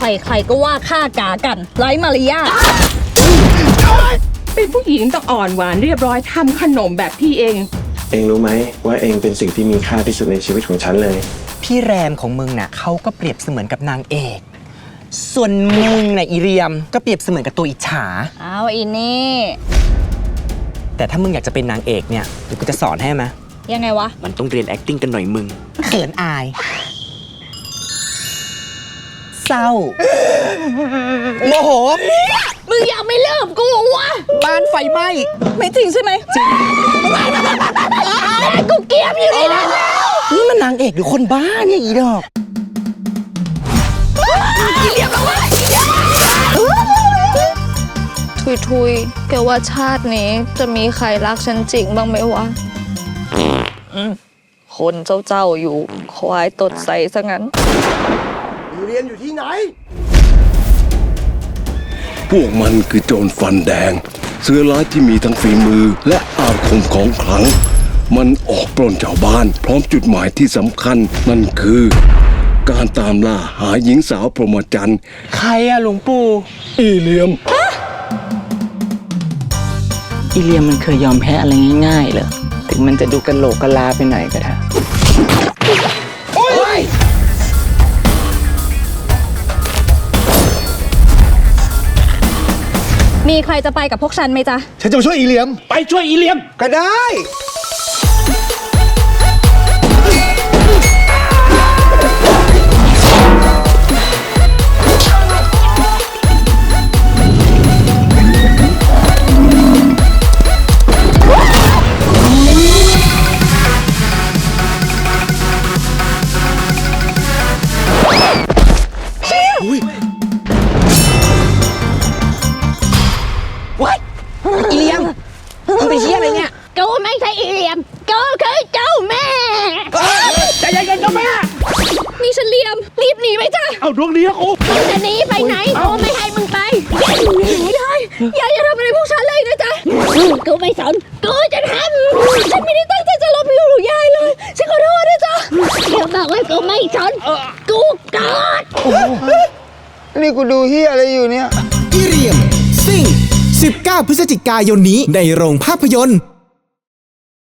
ใครๆก็ว่าข้ากากัน ไร้มารยาทเป็นผู้หญิงต้องอ่อนหวานเรียบร้อยทำขนมแบบพี่เอง เองรู้ไหมว่าเองเป็นสิ่งที่มีค่าที่สุดในชีวิตของฉันเลย พี่แรมของมึงน่ะเขาก็เปรียบเสมือนกับนางเอก ส่วนมึงน่ะอีเรียมก็เปรียบเสมือนกับตัวอิจฉา เอาอีนี่ แต่ถ้ามึงอยากจะเป็นนางเอกเนี่ยเดี๋ยวกูจะสอนให้ไหมยังไงวะ มันต้องเรียน acting กันหน่อยมึงเขินอาย เศร้าโมโห มึงยังไม่เลิกกูวะบ้านไฟไหม้ไม่จริงใช่ไหมจริงกูเกลียดอยู่นี่แล้วนี่มันนางเอกหรือคนบ้าเนี่ยอีดอกทุยทุยๆแกว่าชาตินี้จะมีใครรักฉันจริงบ้างไหมวะอืมคนเจ้าๆอยู่ควายตดใสซะงั้น พวกมันคือโจรฟันแดง เสือร้ายที่มีทั้งฝีมือและอาคมของขลัง มันออกปล้นชาวบ้าน พร้อมจุดหมายที่สำคัญนั่นคือ การตามล่าหาหญิงสาวพรหมจรรย์ ใครอะหลวงปู่อีเหลียม อีเลียมมันเคยยอมแพ้อะไรง่ายๆเหรอถึงมันจะดูกันโหลกกะลาไปหน่อยก็เถ มีใครจะไปกับพวกฉันไหมจ๊ะ ฉันจะมาช่วยอีเหลียม ไปช่วยอีเหลียม ก็ได้ ไม่ใช่อีเหลียมกูคือเจ้าแม่ ใจเย็นๆเจ้าแม่นี่ฉันเหลียม รีบหนีไปจ้ะเอาดวงดีนะกูมึงจะหนีไปไหนกูไม่ให้มึงไปหนีไม่ได้อย่าอย่าทำอะไรพวกฉันเลยนะจ๊ะกูไม่สนกูจะทำฉันไม่ได้ตั้งใจจะลบอยู่หรือยายเลยฉันขอโทษนะจ๊ะเดี๋ยวบอกว่ากูไม่สนกูกอด นี่กูดูเฮียอะไรอยู่เนี่ยอีเรียมซิ่ง 19 พฤศจิกายนนี้ในโรงภาพยนตร์